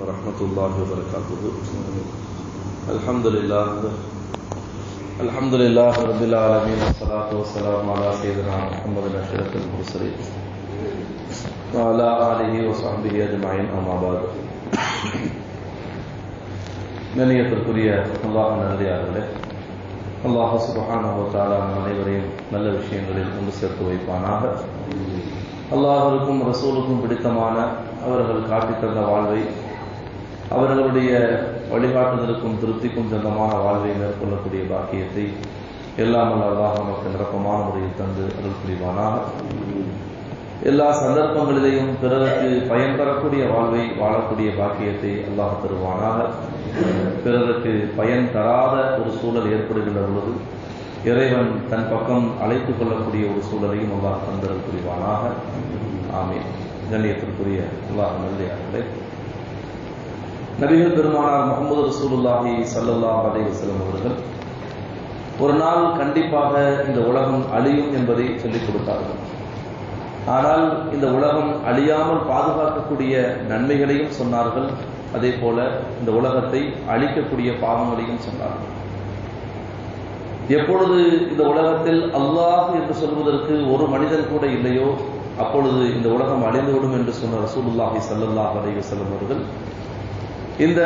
ورحمة الله وبركاته الحمد لله الحمد لله رب العالمين والصلاة والسلام على سيدنا محمد أشرف المرسلين وعلى آله وصحبه أجمعين أما بعد கண்ணியத்திற்குரிய அல்லாஹ் நல்லடியார்களே அல்லாஹ் சுபஹானஹு தஆலா நம் அனைவரையும் நல்ல விஷயங்களில் கொண்டு சேர்த்து வைப்பானாக அல்லாஹருக்கும் ரசூலுக்கும் பிடித்தமான அவர்கள் காட்டித் தந்த வாழ்வை அவர்களுடைய வழிகாட்டுதலுக்கும் திருப்திக்கும் சொந்தமான வாழ்வை மேற்கொள்ளக்கூடிய பாக்கியத்தை எல்லாம் அல்ல அல்லாஹ் நமக்கு நிரப்பமான முறையில் தந்து அருள் புரிவானாக. எல்லா சந்தர்ப்பங்களிலேயும் பிறருக்கு பயன் தரக்கூடிய வாழ்வை வாழக்கூடிய பாக்கியத்தை அல்லாஹ் தருவானாக. பிறருக்கு பயன் தராத ஒரு சூழல் ஏற்படுகின்ற பொழுது இறைவன் தன் பக்கம் அழைத்துக் கொள்ளக்கூடிய ஒரு சூழலையும் அல்லாஹ் தந்தரல் புரிவானாக. ஆமே கண்ணியத்திற்குரிய அல்லாஹ் நல்லே நபிகள் பெருமானார் முகமது ரசூலுல்லாஹி சல்லல்லாஹ் அலைஹி அவர்கள் ஒரு நாள் கண்டிப்பாக இந்த உலகம் அழியும் என்பதை சொல்லிக் கொடுத்தார்கள். ஆனால் இந்த உலகம் அழியாமல் பாதுகாக்கக்கூடிய நன்மைகளையும் சொன்னார்கள். அதே போல இந்த உலகத்தை அழிக்கக்கூடிய பாவங்களையும் சொன்னார்கள். எப்பொழுது இந்த உலகத்தில் அல்லாஹ் என்று சொல்வதற்கு ஒரு மனிதன் கூட இல்லையோ அப்பொழுது இந்த உலகம் அழிந்துவிடும் என்று சொன்ன ரசூலுல்லாஹி சல்லல்லாஹ் அலைஹி வஸல்லம் அவர்கள் இந்த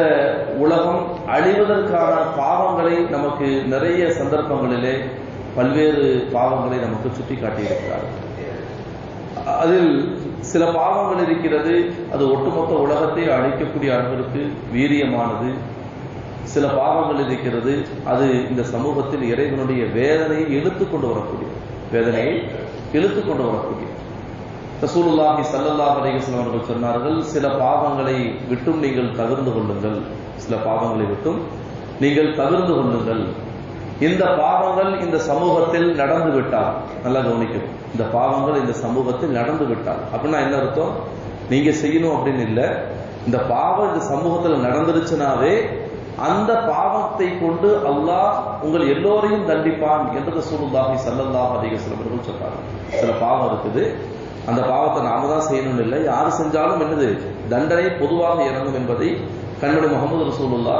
உலகம் அழிவதற்கான பாவங்களை நமக்கு நிறைய சந்தர்ப்பங்களிலே பல்வேறு பாவங்களை நமக்கு சுட்டி காட்டியிருக்கிறார் அதில் சில பாவங்கள் இருக்கிறது அது ஒட்டுமொத்த உலகத்தை அழிக்கக்கூடிய அளவிற்கு வீரியமானது. சில பாவங்கள் இருக்கிறது அது இந்த சமூகத்தில் இறைவனுடைய வேதனையை இழுத்து கொண்டு வரக்கூடிய வேதனையை இழுத்து கொண்டு வரக்கூடிய ரசூலுல்லாஹி சல்லல்லாஹ் அலைஹிஸ்ஸலாம் அவர்கள் சொன்னார்கள் சில பாவங்களை விட்டும் நீங்கள் தகர்ந்து கொள்ளுங்கள். சில பாவங்களை விட்டும் நீங்கள் தகர்ந்து கொள்ளுங்கள். இந்த பாவங்கள் இந்த சமூகத்தில் நடந்து விட்டால் நல்லா கவனிக்கும் இந்த பாவங்கள் இந்த சமூகத்தில் நடந்து விட்டால். அப்படின்னா என்ன அர்த்தம்? நீங்க செய்யணும் அப்படின்னு இல்லை. இந்த பாவம் இந்த சமூகத்தில் நடந்துருச்சுனாவே அந்த பாவத்தை கொண்டு அல்லாஹ் உங்கள் எல்லோரையும் தண்டிப்பான் என்று ரசூலுல்லாஹி சல்லல்லாஹ் அலைஹி வஸல்லம் அவர்கள் சொன்னாங்க சில பாவம் இருக்குது. அந்த பாவத்தை நாம தான் செய்யணும் இல்லை. யாரு செஞ்சாலும் என்னது? தண்டனை பொதுவாக இறங்கும் என்பதை கண்ணுடைய முகமது ரசூலுல்லா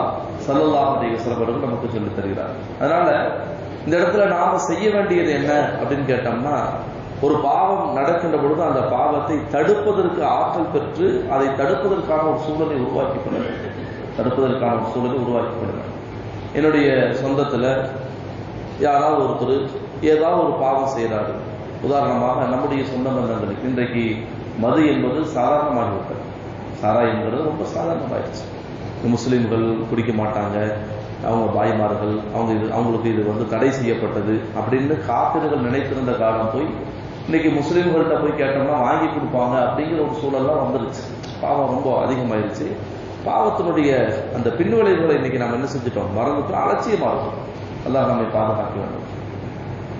சல்லல்லா அலைஹி வஸல்லம் நமக்கு சொல்லித் தருகிறார். அதனால இந்த இடத்துல நாம செய்ய வேண்டியது என்ன அப்படின்னு கேட்டோம்னா ஒரு பாவம் நடக்கின்ற பொழுது அந்த பாவத்தை தடுப்பதற்கு ஆற்றல் பெற்று அதை தடுப்பதற்கான ஒரு சூழலை உருவாக்கி கொள்ள வேண்டும். தடுப்பதற்கான ஒரு சூழலை உருவாக்கி கொள்ள வேண்டும். என்னுடைய சொந்தத்துல யாராவது ஒருத்தர் ஏதாவது ஒரு பாவம் செய்கிறாரு உதாரணமாக நம்முடைய சொந்த பந்தங்களுக்கு இன்றைக்கு மது என்பது சாதாரணமாகிவிட்டது. சாரா என்பது ரொம்ப சாதாரணமாயிடுச்சு. முஸ்லீம்கள் குடிக்க மாட்டாங்க. அவங்க பாய்மார்கள் அவங்க இது அவங்களுக்கு இது வந்து தடை செய்யப்பட்டது அப்படின்னு காப்பிர்கள் நினைத்திருந்த காலம் போய் இன்னைக்கு முஸ்லீம்கள்கிட்ட போய் கேட்டோம்னா வாங்கி கொடுப்பாங்க அப்படிங்கிற ஒரு சூழல்லாம் வந்துருச்சு. பாவம் ரொம்ப அதிகமாயிருச்சு. பாவத்தினுடைய அந்த பின்விளைவுகளை இன்னைக்கு நம்ம என்ன செஞ்சுட்டோம்? மறந்துட்டு அலட்சியமாக இருக்கும் எல்லாம் நம்மை பாதுகாக்க வேண்டும்.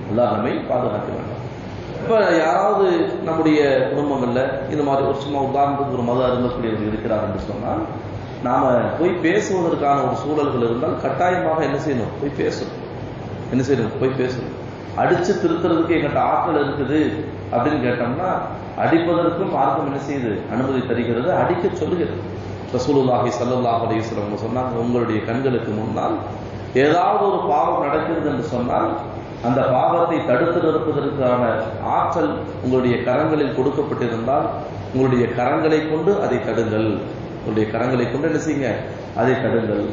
எல்லாம் நம்மை பாதுகாக்க வேண்டும். இப்ப யாராவது நம்முடைய குடும்பம் இல்லை இந்த மாதிரி ஒரு சும்மா உதாரணத்துக்கு ஒரு மத அருந்தக்கூடியவர் இருக்கிறார் என்று சொன்னால் நாம போய் பேசுவதற்கான ஒரு சூழல்கள் இருந்தால் கட்டாயமாக என்ன செய்யணும்? போய் பேசணும். என்ன செய்யணும்? போய் பேசணும். அடிச்சு திருத்துறதுக்கு எங்கிட்ட ஆற்றல் இருக்குது அப்படின்னு கேட்டோம்னா அடிப்பதற்கும் மார்க்கம் என்ன செய்யுது? அனுமதி தருகிறது அடிக்க சொல்லுகிறது. ரசூலுல்லாஹி சல்லாஹ் அலையுஸ்லம் சொன்னாங்க உங்களுடைய கண்களுக்கு முன்னால் ஏதாவது ஒரு பாவம் நடக்கிறது என்று சொன்னால் அந்த பாவத்தை தடுத்து நிறுப்பதற்கான ஆற்றல் உங்களுடைய கரங்களில் கொடுக்கப்பட்டிருந்தால் உங்களுடைய கரங்களை கொண்டு அதை தடுங்கள். உங்களுடைய கரங்களை கொண்டு என்ன செய்யுங்க? அதை தடுங்கள்.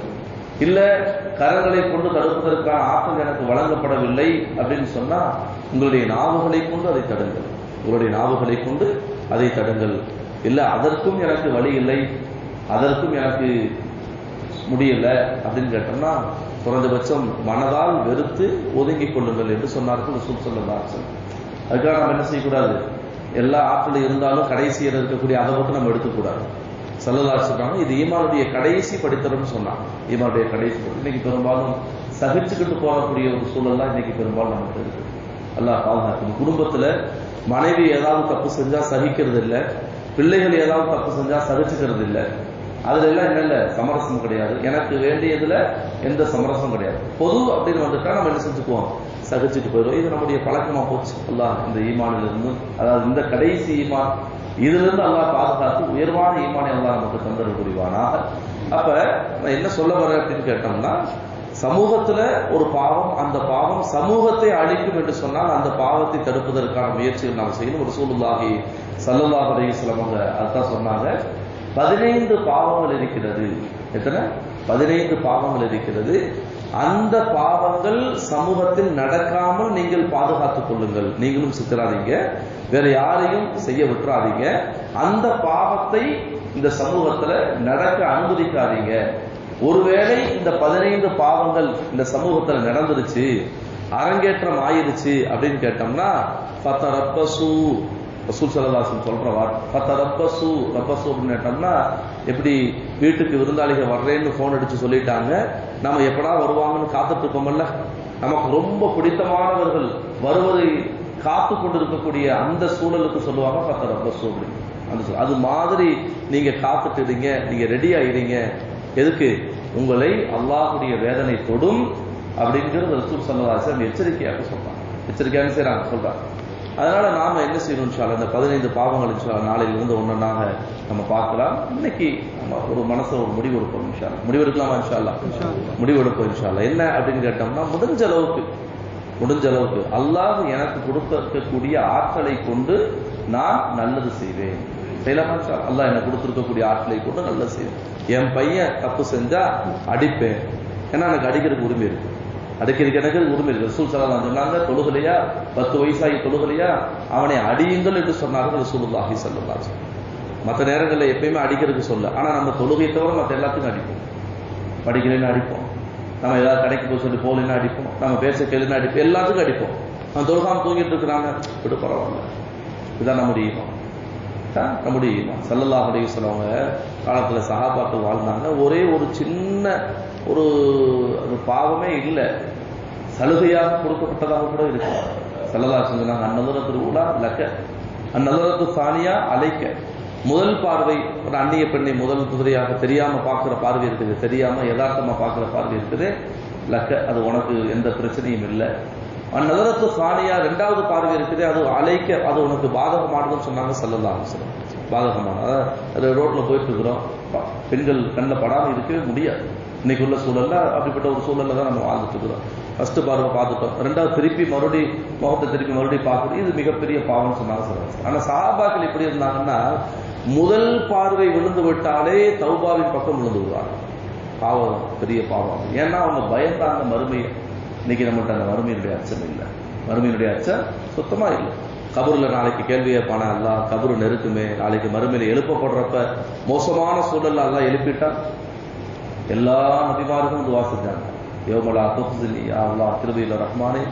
இல்ல கரங்களை கொண்டு தடுப்பதற்கான ஆற்றல் எனக்கு வழங்கப்படவில்லை அப்படின்னு சொன்னா உங்களுடைய நாவுகளை கொண்டு அதை தடுங்கள். உங்களுடைய நாவுகளை கொண்டு அதை தடுங்கள். இல்ல அதற்கும் எனக்கு வழி இல்லை அதற்கும் எனக்கு முடியல அப்படின்னு கேட்டோம்னா குறைந்தபட்சம் மனதால் வெறுத்து ஒதுங்கிக் கொள்ளுங்கள் என்று சொன்னார்கள் ரசூல் சொல்லலாம் அதுக்காக நம்ம என்ன செய்யக்கூடாது? எல்லா ஆற்றலும் இருந்தாலும் கடைசியில் இருக்கக்கூடிய அதை மட்டும் நம்ம எடுக்கக்கூடாது. சல்லல்லா சொல்றாங்க இது ஈமானுடைய கடைசி படித்தரம்னு சொன்னாங்க ஈமானுடைய கடைசி இன்னைக்கு பெரும்பாலும் சகிச்சுக்கிட்டு போகக்கூடிய ஒரு சூழல்லாம் இன்னைக்கு பெரும்பாலும் நமக்கு இருக்கு. அல்லாஹ் பாதுகாக்கணும் குடும்பத்துல மனைவி ஏதாவது தப்பு செஞ்சா சகிக்கிறது இல்லை பிள்ளைகள் ஏதாவது தப்பு செஞ்சா சகிச்சுக்கிறது இல்லை அதுல எல்லாம் என்ன இல்லை சமரசம் கிடையாது. எனக்கு வேண்டியதுல எந்த சமரசம் கிடையாது. பொது அப்படின்னு வந்துட்டா நம்ம என்ன செஞ்சுக்குவோம்? சகிச்சுட்டு போயிடும் இது நம்முடைய பழக்கமா போச்சு. அல்லாஹ் இந்த ஈமானிலிருந்து அதாவது இந்த கடைசி ஈமான் இதிலிருந்து அல்லாஹ் பாதுகாத்து உயர்வான ஈமானை எல்லாம் நமக்கு தந்தரவு புரிவானாக அப்ப நான் என்ன சொல்ல வரேன் அப்படின்னு கேட்டோம்னா சமூகத்துல ஒரு பாவம் அந்த பாவம் சமூகத்தை அழிக்கும் என்று சொன்னால் அந்த பாவத்தை தடுப்பதற்கான முயற்சிகள் நாம் செய்யணும். ஒரு சூழ்நிலாகி சல்லல்லாஹ் அலைஹிஸ்ஸலாம் அவங்க அதுதான் சொன்னாங்க. பதினைந்து பாவங்கள் இருக்கிறது. எத்தனை? பதினைந்து பாவங்கள் இருக்கிறது. அந்த பாவங்கள் சமூகத்தில் நடக்காமல் நீங்கள் பாதுகாத்துக் கொள்ளுங்கள். நீங்களும் சித்தராதீங்க. வேற யாரையும் செய்ய விட்டுறாதீங்க. அந்த பாவத்தை இந்த சமூகத்துல நடக்க அனுமதிக்காதீங்க. ஒருவேளை இந்த பதினைந்து பாவங்கள் இந்த சமூகத்துல நடந்துருச்சு அரங்கேற்றம் ஆயிருச்சு அப்படின்னு கேட்டோம்னா பத்தரப்பசு ரசூல் சல்லாசன் சொல்ற வார்த்தை ரப்பசு ரப்பசு அப்படின்னு கேட்டோம்னா எப்படி வீட்டுக்கு விருந்தாளிகள் வர்றேன்னு ஃபோன் அடிச்சு சொல்லிட்டாங்க நம்ம எப்படா வருவாங்கன்னு காத்துட்டு இருக்கோம்ல நமக்கு ரொம்ப பிடித்தமானவர்கள் வருவதை காத்து கொண்டிருக்கக்கூடிய அந்த சூழலுக்கு சொல்லுவாங்க பத்த ரப்பசு அப்படின்னு. அந்த அது மாதிரி நீங்க காத்துட்டுடுங்க நீங்க ரெடி ஆயிடுங்க. எதுக்கு? உங்களை அல்லாஹுடைய வேதனை தொடும் அப்படிங்கிறது ரசூல் சல்லல்லாஹு எச்சரிக்கையாக சொல்றாங்க. எச்சரிக்கையாக செய்றாங்க சொல்றாங்க. அதனால நாம என்ன செய்யணும் இன்ஷால்லா இந்த பதினைந்து பாவங்கள் இன்ஷா நாளையிலிருந்து ஒன்னொன்னாக நம்ம பார்க்கலாம். இன்னைக்கு நம்ம ஒரு மனசுல ஒரு முடிவு எடுப்போம் இன்ஷா முடிவு எடுக்கலாமா இன்ஷா அல்லா முடிவு எடுப்போம் இன்ஷா அல்லா என்ன அப்படின்னு கேட்டோம்னா முடிஞ்ச அளவுக்கு முடிஞ்ச அளவுக்கு அல்லாஹ் எனக்கு கொடுத்திருக்கக்கூடிய ஆற்றலை கொண்டு நான் நல்லது செய்வேன். செய்யலாமா? அல்லாஹ் எனக்கு கொடுத்திருக்கக்கூடிய ஆற்றலை கொண்டு நல்லது செய்வேன். என் பையன் தப்பு செஞ்சா அடிப்பேன். ஏன்னா எனக்கு அடிக்கிறதுக்கு உரிமை இருக்கு. அதுக்கு எனக்கு உரிமை ரசூல் சலாம் சொன்னாங்க தொழுகலையா? பத்து வயசாகி தொழுகலையா? அவனை அடியுங்கள் என்று சொன்னார்கள் ரசூலுல்லாஹி ஸல்லல்லாஹு மற்ற நேரங்களில் எப்பயுமே அடிக்கிறதுக்கு சொல்ல. ஆனால் நம்ம தொழுகை தவிர மற்ற எல்லாத்துக்கும் அடிப்போம். படிக்கலைன்னு அடிப்போம்? நம்ம ஏதாவது கடைக்கு போய் சொல்லி போகலன்னு அடிப்போம்? நம்ம பேச கேளுன்னு அடிப்போம்? எல்லாத்துக்கும் அடிப்போம். நம்ம தொழுகாம தூங்கிட்டு இருக்கிறாங்க. விட்டு பரவாயில்ல. இதுதான் நம்முடைய ஈமம் தான் நம்முடைய ஈமம் சல்லல்லாஹ் அலைஹி அவங்க காலத்தில் சகாபாக்கள் வாழ்ந்தாங்க. ஒரே ஒரு சின்ன ஒரு அது பாவமே இல்லை. சலுகையாக கொடுக்கப்பட்டதாக கூட இருக்கு. சல்லல்லா சொன்னாங்க அந்நலரத்து திருவிழா லக்க அந்நலரத்து சாணியா அழைக்க முதல் பார்வை ஒரு அந்நிய பெண்ணை முதல் குதிரையாக தெரியாம பார்க்குற பார்வை இருக்குது. தெரியாம யதார்த்தமாக பார்க்குற பார்வை இருக்குது. லக்க அது உனக்கு எந்த பிரச்சனையும் இல்லை. அந்நலரத்து சாணியா ரெண்டாவது பார்வை இருக்குது. அது அழைக்க அது உனக்கு பாதகமானதுன்னு சொன்னாங்க சல்லல்லா அலுவலம் பாதகமான அதாவது அது ரோட்டில் போயிட்டு இருக்கிறோம். பெண்கள் கண்ணில் படாமல் இருக்கவே முடியாது. இன்னைக்கு உள்ள சூழல்ல அப்படிப்பட்ட ஒரு சூழல்ல தான் நம்ம வாழ்ந்துட்டு இருக்கிறோம். ஃபர்ஸ்ட் பார்வை பார்த்துட்டோம். ரெண்டாவது திருப்பி மறுபடி முகத்தை திருப்பி மறுபடியும் பார்க்குறது இது மிகப்பெரிய பாவம்னு சொன்னாங்க சொல்லுவாங்க ஆனால் சாபாக்கள் எப்படி இருந்தாங்கன்னா முதல் பார்வை விழுந்து விட்டாலே தௌபாவின் பக்கம் விழுந்து விடுவாங்க. பாவம் பெரிய பாவம். ஏன்னா அவங்க பயந்தாங்க மறுமையை. இன்னைக்கு நம்மகிட்ட அந்த மறுமையினுடைய அச்சம் இல்லை. மறுமையினுடைய அச்சம் சுத்தமா இல்லை. கபூர்ல நாளைக்கு கேள்வி கேட்பானா? அல்லா கபரு நெருக்குமே. நாளைக்கு மறுமையில எழுப்பப்படுறப்ப மோசமான சூழல்ல அல்லா எழுப்பிட்டா? எல்லா நபிமார்களும் துவா செஞ்சாங்க. யோமலா துஹ்சினி அல்லா அல்லாஹ் திருவையில ரஹ்மானே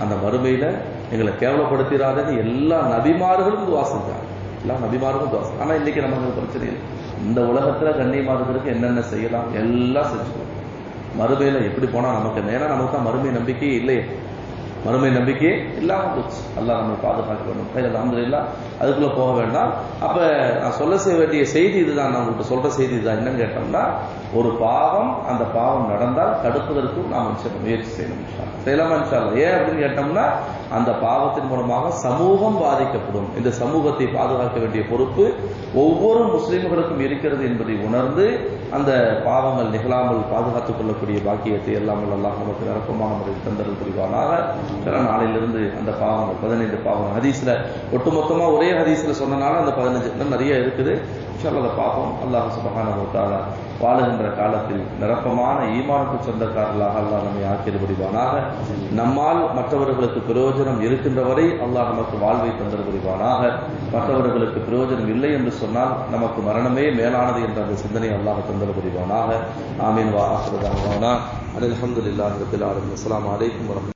அந்த மறுமையில எங்களை கேவலப்படுத்திடாதன்னு எல்லா நபிமார்களும் துவா செஞ்சாங்க. எல்லா நபிமார்களும் துவா செஞ்சாங்க. ஆனா இன்னைக்கு நமக்கு பிரச்சனை இல்லை. இந்த உலகத்துல கண்ணியமானதற்கு என்னென்ன செய்யலாம்? எல்லாம் செஞ்சுக்கணும். மறுமையில எப்படி போனா நமக்கு? நேரம் ஏன்னா நமக்கு தான் மறுமை நம்பிக்கையே இல்லையே. மறுமை நம்பிக்கையே இல்லாம போச்சு. அல்லாஹ் நம்ம பாதுகாக்க வேண்டும் கையில் அலமதுல்லா அதுக்குள்ள போக வேண்டாம். அப்ப நான் சொல்ல செய்ய வேண்டிய செய்தி இதுதான். நான் உங்களுக்கு சொல்ற செய்தி இதுதான். என்னன்னு கேட்டோம்னா ஒரு பாவம் அந்த பாவம் நடந்தால் தடுப்பதற்கும் நாம் முயற்சி செய்யணும் செய்யலாமா ஏன் அப்படின்னு கேட்டோம்னா அந்த பாவத்தின் மூலமாக சமூகம் பாதிக்கப்படும். இந்த சமூகத்தை பாதுகாக்க வேண்டிய பொறுப்பு ஒவ்வொரு முஸ்லிம்களுக்கும் இருக்கிறது என்பதை உணர்ந்து அந்த பாவங்கள் நிகழாமல் பாதுகாத்துக் கொள்ளக்கூடிய பாக்கியத்தை எல்லாம் எல்லாம் நமக்கு நிரப்பமான முறையில் தந்தரல் புரிவானாக. சில நாளிலிருந்து அந்த பாவங்கள் பதினைந்து பாவம் ஹதீஸ்ல ஒட்டுமொத்தமா ஒரே ஹதீஸ்ல சொன்னனால அந்த பதினஞ்சு நிறைய இருக்குது. இன்ஷால்லா பார்ப்போம். அல்லாஹ் சுபகான வ வாழுகின்ற காலத்தில் நிரப்பமான ஈமானுக்கு சொந்தக்காரர்களாக அல்லாஹ் நம்மை ஆக்கியது நம்மால் மற்றவர்களுக்கு பிரயோஜனம் இருக்கின்ற வரை அல்லாஹ் நமக்கு வாழ்வை தந்தது மற்றவர்களுக்கு பிரயோஜனம் இல்லை என்று சொன்னால் நமக்கு மரணமே மேலானது என்ற அந்த சிந்தனை அல்லாஹ் தந்தது ஆமீன் வா ஆசிரதானா அலமதுல்லாஹ் ரபில் வலைக்கம் அஸ்ஸலாமு